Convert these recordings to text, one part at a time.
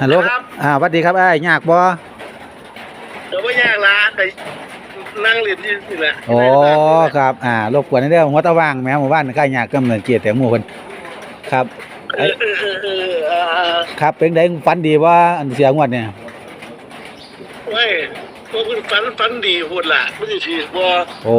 ฮัลโหลครับ อ่าสวัสดีครับอ้ายยากบ่เดี๋ยวไม่ยากละแต่นั่งเรียนที่นี่แหละโอ้ครับ อ่ารบกวนในเรื่องหัวตะว่างแหมหมู่บ้านใกล้ยากกำเนิดเกียรติแต่หมู่เพิ่นครับ เออเออเออเออเออครับเป็นไดฝันดีว่าอันเสียงวดเนี่ยเว้ยพวกคุณฝันฝันดีพูดล่ะไม่ใช่ถือบ่โอ้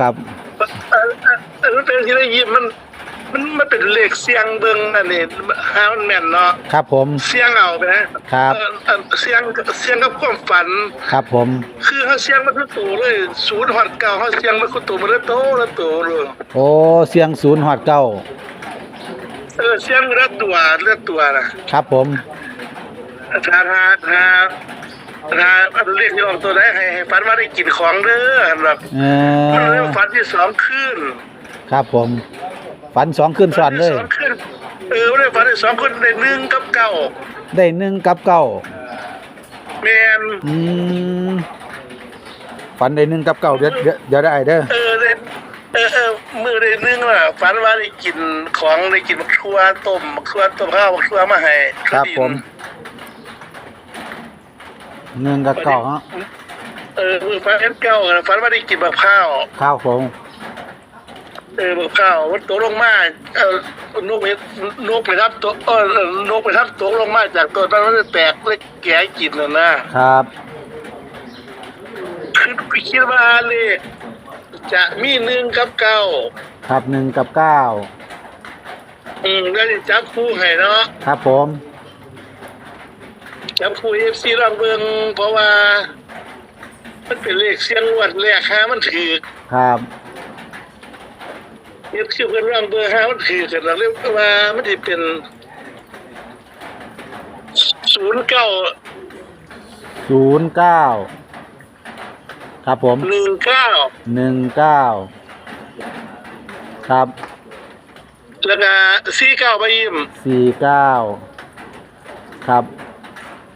ครับเออเออเออมันเป็นที่ได้ยินมัน มันมันเป็นเลขเสียงเบิ่งอันนี้หามันแม่นเนาะครับผม เสียงเอาไปนะครับ เออเออเสียงเสียงกับความฝัน ครับผม คือเขาเสียงมันคือโตเลยศูนย์หอดเก่าเขาเสียงมันคือโตมันเลยโตแล้วโตเลยโอ้เสียงศูนย์ฮอดเก้าเออเสียงเลือดตัวเลือดตัวนะครับผม ถ้าถ้าถ้าถ้าเรียกที่ออกตัวได้ให้ให้ฝันว่าได้กินของเด้อแบบเอมันอเรื่องฝันที่สองขึ้น ครับผมฝันสองขึ้นซ้อนเลยฝัที่สองขึ้นเออไม่ได้ฝันที่สองขึ้นได้หนึ่งกับเก้าได้หนึ่งกับเก้าแมนอืมฝันได้หนึ่งกับเก้าเดี๋ยวเดี๋ยวเดี๋ยวได้เด้อเออได้เออเออมือได้หนึ่งล่ะฝันว่าได้กินของได้กินมักทั่วต้มมักทั่วต้มข้าวมักทั่วมาให้ครับ ผมหนึ่งกับเก้าฮะเออมือฝันเห็นเก้าอะฝันว่าได้กินมะพร้าวข้าวผม เออบอกข้าวมันตกลงมาเออนกไปนกไปทับตัวเออเออนกไปทับตกลงมาจากตัวนั้นมันจะแตกเลยแก่กินน่ะนะครับคือคิดว่าเลยจะมีหนึ่งกับเก้าครับหนึ่งกับเก้าอืมแล้วจะจับคู่ให้เนาะครับผมจับคู่เอฟซีลองเบิ่งเพราะว่า มันเป็นเลขเสียงวัดเลขห้ามันถือครับ เอฟซีเพิ่นลองเบิ่งห้ามันถือกันแล้วเรียกว่ามันจะเป็นศูนย์เก้าศูนย์เก้าครับผมหนึ่งเก้าหนึ่งเก้าครับแล้วก็สี่เก้าไปยิมสี่เก้าครับ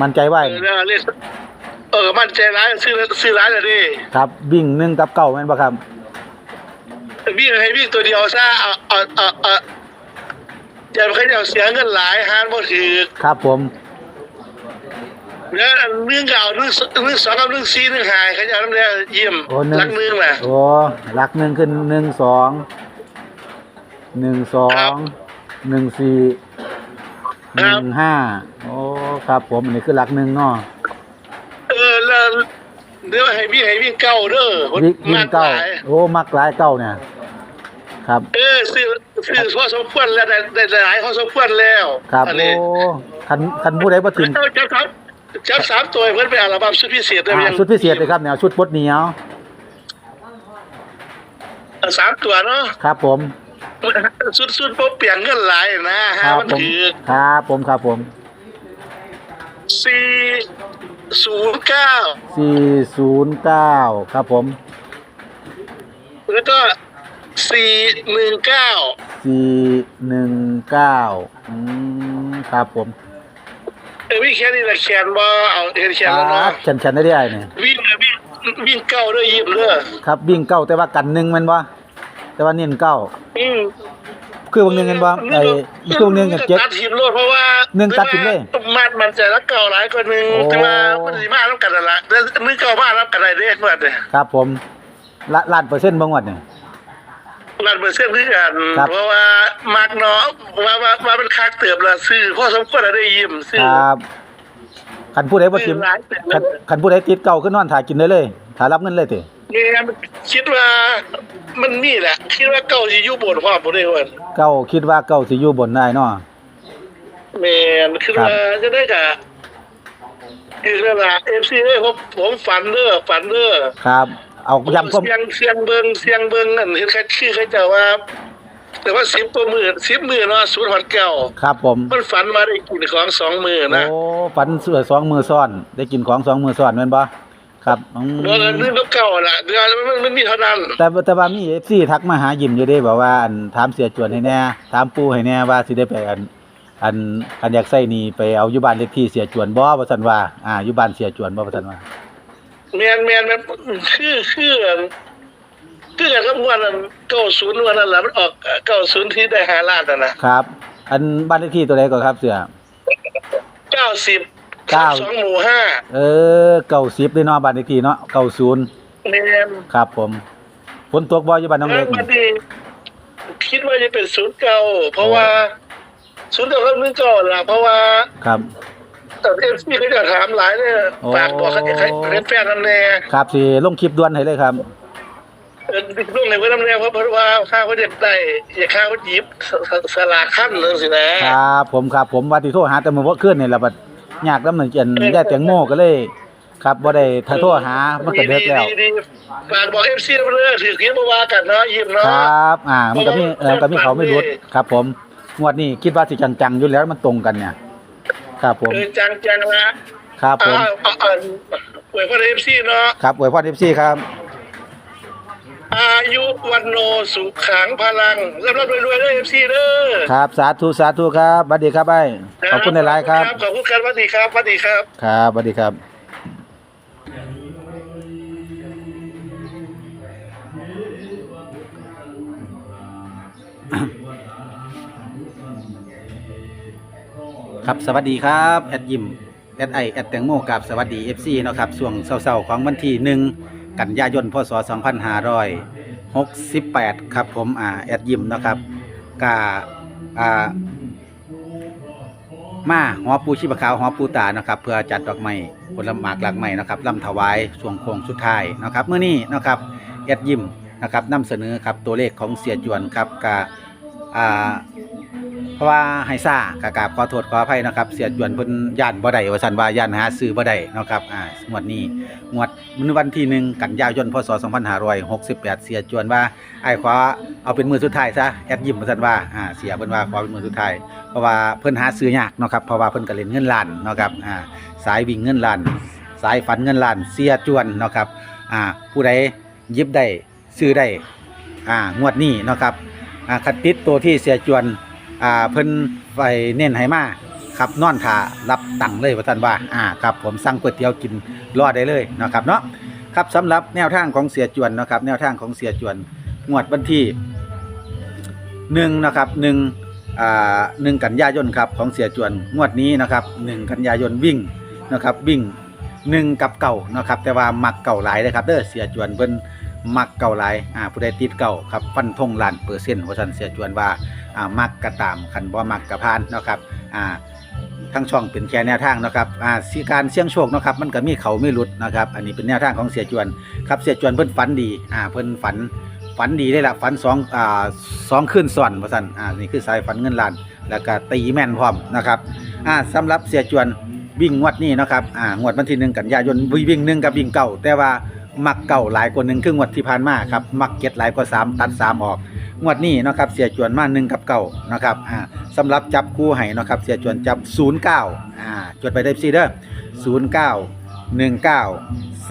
มันใจไหวเออแล้วเรียกเออมั่นใจร้ายซื้อซื้อร้ายเลยดิครับวิ่งหนึ่งกับเก้าแม่นปะครับ วิ่งให้วิ่งตัวเดียวซะเอาเอาเอาเอาอย่าไปเอาเสียเงินหลายฮานบ่ถือครับผมแล้วเรื่องเก่าเรื่องเรื่องสองกับเรื่องสี่เรื่องหายเขาจะเอาน้ำแดงเยี่ยมโอ้หนึ่งรักหนึงน่ะ โอ้หลักหนึ่งขึ้นหนึ่งสองหนึ่งสอครังบหนึ่งสี่หครันึ่บงห้าโอ้ครับผมอันนี้คือหลักหนึ่งเนาะ เออแล้วเดี๋ยวให้วิ่งให้วิ่งเก้าเด้อวิ่งวิ่งเก้าหลยโอ้มักหลายเก้าเนี่ย ครับ เออซื้อซื้อพอสมควรแล้วได้ได้หลายพอสมควรแล้วครับอันโอ้นี้คันคันผู้ใดบ่ถึงเอาจับครับจับสามตัวเพิ่นไปอัลบั้มชุดพิเศษได้ไหมอ่าชุดพิเศษเลยครับแนวชุดบดเหนียวเอาสามตัวเนาะครับผมสุดสุดๆปุ๊บเปลี่ยนเงินหลายนะคฮะรับมันผมถือครับผมครับผมสี่ศูนย์เก้าสี่ศูนย์เก้าครับผมแล้วก็ สี่หนึ่งเก้าสี่หนึ่งเก้าอืมครับผมเออวิ่งแค่นี้แหละแขนบ่เอาเห็นแขคนแล้วรัเนาะบฉันฉันได้ได้เนี่ยวิ่งนะวิ่งวิ่งเก้าด้วยยิบเลยครับวิ่งเก้าแต่ว่ากันหนึ่งแมันบ่แต่ว่าเน้นเก้าอืมคือบางหนึงกันบ่ไอ้คือบางหนึงกับเจ็ดตัดทีมโลดเพราะว่าหนึ่งตัดทีมเลยมันมันใจรักเก่าหลายกว่าหนึ่งโอ้แต่ว่ามันสิมาแล้วกันนั่นละแต่นึกเก่ามาแล้วกันได้เด้เมื่อเด้ครับผมละล้านเปอร์เซ็นต์บางวัดเนี่ย รันเปอร์เซ็นต์คือกันครับ เพราะว่ามักเนาะว่าว่าว่าเป็นคักเติบละซื้อพอสมควรแล้วได้ยิ้มซื้คอ รับคันผู้ใดบ่ทิมหลายเติบคันคันผู้ใดติดเก่าขึ้นนอนถ่ายกินได้เลยถ่ายรับเงินเลยติเนี่ยคิดว่ามันมีแหละ คิดว่าเก่าสิอยู่บนความบ่ได้ว่าเก้าคิดว่าเก้าสิอยู่บนได้เนาะ แม่นคิดว่าจะได้กะคือนั่นล่ะ FC เอ้ยผมผมฝันเด้อฝันเด้อ ครับ เอาย้ำความเสียงเสียงเบิงเสียงเบิงนั่นเห็นใครชื่อเขาเจ้าว่า แต่ว่า10กว่ามื้อ10มื้อเนาะศูนย์ฮอดเก้าครับผม มันฝันมาได้กินของสองมื้อนะโอ้ฝันเสือสองมือซ้อน ได้กินของสองมือซ้อนแม่นบ่ครับอืมเดือนละนึงกับเก่าล่ะเดือนมันมันมีเท่านั้นแต่แต่ว่ามี FC ทักมาหายิ้มอยู่เด้บอกว่าอันถามเสียจวนให้แน่ถามปู่ให้แน่ว่าสิได้ไปอัน อันอันอยากใส่หนี่ไปเอาอยู่บ้านเลขที่เสียจวนบ่ว่าซั่นว่าอ่าอยู่บ้านเสียจวนบ่ว่าซั่นว่า แมนแมนแมนคือคือคือกันกับวันนั้นเก้าศูนย์วันนั้นแหละมันออกเก้าศูนย์ที่ได้หาล้านน่ะนะครับ อันบ้านเลขที่ตัวใดก่อนครับเสือเก้เก้าสิบเก้าสองหมู่ห้าเออเก่าสิบเลยเนาะบ้านเลขที่เนาะเก่าศูนย์เนียนครับผมฝนตกบ่อยู่บ้านน้องแล้เล็วกมันดีคิดว่าจะเป็นศูนย์เก่าเพราะว่าศูนย์เก่าก็นึกก่อนละเพราะว่าครับแต่ เอฟซีเขาจะถามหลายเนี่ยโอ้ฝากบอกเขาจะให้แฟนนั่นแน่ครับสิลงคลิปด่วนให้เลยครับเออเรื่องไหนก็น้ำแน่เพราะเพราะว่าข้าวเขาเด็ดได้อย่าข้าวเขาหยิบสสสลากขั้นเลยสินะครับผมครับผมว่าที่โทรหาแต่มื้อบ่คืนนี่ล่ะบัดยากนำเหมือนกันยายแตงโมก็เลยครับบ่ได้ถ้าโทรหามันก็เลิกแล้วดีดีดีฝากบอกเอฟซีเรื่องถือคิดมาว่ากันเนาะยิ้มคเนาะรับ อ่า มันก็มีเออก็มีเขาไม่รุดครับ ผมงวดนี้คิดว่าสิจังๆอยู่แล้วมันตรงกันเนี่ย ครับผมเออจังจังละครับผม อ่าอ่าอ่าอวยพรเอฟซีเนาะครับอวยพร FC ครับ อายุวันโนสุขังพลังร่ำรวยรวยๆเด้อเอฟซีเด้อครับ สาธุ สาธุครับสวัสดีครับไอ้ขอบคุณหลายๆครับ ขอบคุณครับสวัสดีครับสวัสดีครับ ครับสวัสดีครับ ครับสวัสดีครับแอดยิมแอดไอแอดแตงโมกับสวัสดี FC เนาะครับช่วงเศร้าๆของวันที่หนึ่งกันยายนพศ2568 ครับผมอ่าแอดยิมเนาะครับกาอ่ามาหอปูชีพขาวหอปูตานะครับเพื่อจัดดอกไม้ผลหมากหลากไม้นะครับลำถวายช่วงโค้งสุดท้ายนะครับเมื่อนี้นะครับแอดยิมนะครับนำเสนอครับตัวเลขของเสียจวนครับกาอ่า เพราะว่าไฮซ่ากากราบขอโทษขออภัยนะครับเสียจวนเพิ่นย่านบ่ได้ว่าซั่นว่าย่านหาซื้อบ่ได้นะครับอ่างวดนี้งวดมื้อวันที่หนึ่งกันยายนพศ2568 เสียจวนว่าไอ้ขอเอาเป็นมือสุดท้ายซะแอดยิ้มว่าซั่นว่าอ่าเสียเพิ่นว่าขอเป็นมือสุดท้ายเพราะว่าเพิ่นหาซื้อยากเนาะครับเพราะว่าเพิ่นก็เล่นเงินล้านเนาะครับอ่าสายวิ่งเงินล้าน สายฝันเงินล้านเสียจวนเนาะครับอ่าผู้ใดยิบได้ซื้อได้อ่างวดนี้เนาะครับอ่าคัดติดตัวที่เสียจวน อ่าเพิ่นไปเน้นให้มาครับนอนท่ารับตังค์เลยว่าท่านว่าอ่าครับผมสั่งก๋วยเตี๋ยวกินรอดได้เลยนะครับเนาะครับสำหรับแนวทางของเสียจวนนะครับ แนวทางของเสียจวนงวดวันที่หนึ่งนะครับหนึ่งอ่าหนึ่งกันยายนครับของเสียจวนงวดนี้นะครับหนึ่งกันยายนวิ่งนะครับวิ่งหนึ่งกับเก่านะครับแต่ว่ามักเก่าหลายเลยครับเด้อเสียจวนเพิ่น มักเก่าหลายอ่าผู้ใดติดเก่าครับฟันธงล้านเปอร์เซ็นต์ว่าซั่นเสียจวนว่าอ่ามักกระตามคันบ่มักกระพานเนาะครับอ่าทั้งช่องเป็นแค่แนวทางนะครับอ่าสิการเสี่ยงโชคนะครับมันก็มีเขาไม่หลุดนะครับอันนี้เป็นแนวทางของเสียจวนครับเสียจวนเพิ่นฝันดีอ่าเพิ่นฝันฝันดีได้ละฝันสองอ่าสองขึ้นซ้อนว่าซั่นอ่านี่คือสายฝันเงินล้าน แล้วก็ตีแม่นพร้อมนะครับอ่าสำหรับเสียจวนวิ่งงวดนี้นะครับอ่างวดวันที่หนึ่งกันยายนวิ่งหนึ่งกับวิ่งเก่าแต่ว่า มักเก่าหลายกว่าหนึ่งคืองวดที่ผ่านมาครับมักเก็ตหลายกว่าสามตัดสามออกงวดนี้นะครับเสียจวนมาหนึ่งกับเก่านะครับอ่าสำหรับจับคู่ให้นะครับเสียจวนจับศูนย์เก้าอ่าจดไปได้ซีเด้อศูนย์เก้าหนึ่งเก้า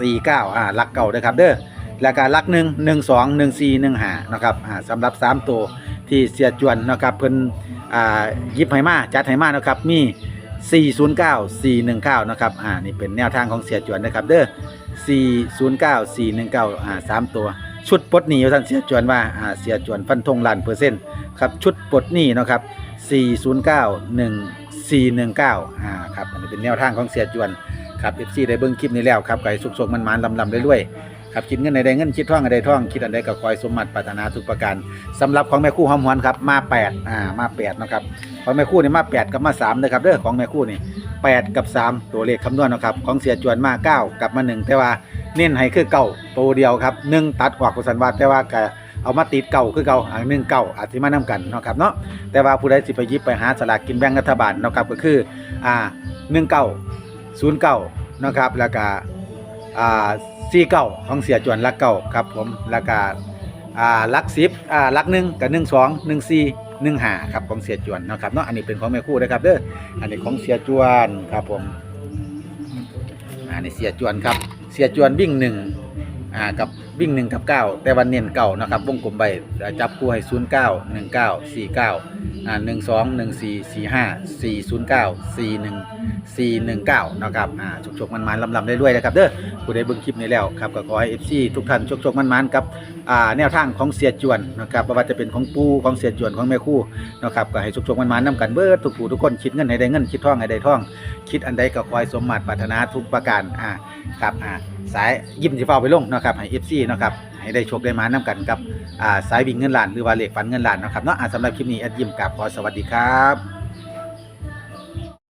สี่เก้าอ่าลักเก่าเด้อครับเด้อแล้วก็ลักหนึ่งหนึ่งสองหนึ่งสี่หนึ่งหานะครับอ่าสำหรับสามตัวที่เสียจวนนะครับเพิ่นอ่ายิบให้มาจัดให้มานะครับมี409 419 นะครับ อ่า นี่เป็นแนวทางของเสียจวนนะครับ เด้อ 409 419อ่าสามตัว ชุดปลดหนี้ท่านเสียจวนว่าอ่าเสียจวนฟันธงล้านเปอร์เซ็นต์ครับชุดปลดหนี้นะครับ409 1419อ่าครับอันนี้เป็นแนวทางของเสียจวนครับ FC ได้เบิ่งคลิปนี้แล้วครับไก่สุกๆมันๆลำๆเรื่อยๆ ครับคิดเงินใดเงินคิดท่องใดท่องคิดอันใดก็คอยสมมัติปรารถนาทุกประการสำหรับของแม่คู่หอมหวนครับมาแปดอ่ามาแปดนะครับของแม่คู่นี่มาแปดกับมาสามนะครับเด้อของแม่คู่นี่แปดกับสามตัวเลขคำนวณนะครับของเสียจวนมาเก้ากับมาหนึ่งแต่ว่าเน้นให้คือเก่าตัวเดียวครับหนึ่งตัดออกกุศลวัตแต่ว่าก็เอามาติดเก่าคือเก่าอ่าหนึ่งเก่าอาจจะมานํกันเนาะครับเนาะแต่ว่าผู้ใดสิไปยิบไปหาสลากกินแบ่งรัฐบาลเนาะครับก็คืออ่าหนึ่งเก่าศูนย์เก่านะครับแล้วก็อ่า ซีเก้าของเสียจวนลักเก้าครับผมแล้วก็อ่าลักสิบอ่าลักหนึ่งกับหนึ่งสองหนึ่งสี่หนึ่งห้าครับของเสียจวนนะครับเนาะอันนี้เป็นของแม่คู่นะครับเด้ออันนี้ของเสียจวนครับผมอันนี้เสียจวนครับเสียจวนวิ่งหนึ่ง อ่ากับวิ่งหนึ่งกับเก้าแต่วันเน้นเก้านะครับวงกลมใบจับคู่ให้ศูนย์เก้าหนึ่งเก้าสี่เก้าอ่าหนึ่งสองหนึ่งสี่สี่ห้าสี่ศูนย์เก้าสี่หนึ่งสี่หนึ่งเก้านะครับอ่าชกๆมันๆลำๆได้ด้วยนะครับเด้อผู้ใดเบิ่งคลิปนี้แล้วครับก็ขอให้เอฟซีทุกท่านชกๆมันๆกับอ่าแนวทางของเสียจวนนะครับว่าจะเป็นของปูของเสียจวนของแม่คู่นะครับก็ให้ชกๆมันๆนํกันเบิดทุกผู้ทุกคนคิดเงินให้ได้เงินคิดท่องให้ได้ท่อง คิดอันใดก็คอยสมมาตรปรารถนาทุกประการอ่าครับอ่า สายยิ้มสิเฝ้าไปลงนะครับให้เอฟซีนะครับให้ได้โชคได้มานํกันกับอ่าสายวิ่งเงินล้านหรือว่าเลขฝันเงินล้านนะครับเนาะอ่าสำหรับคลิปนี้แอดยิ้มกับขอสวัสดีครับ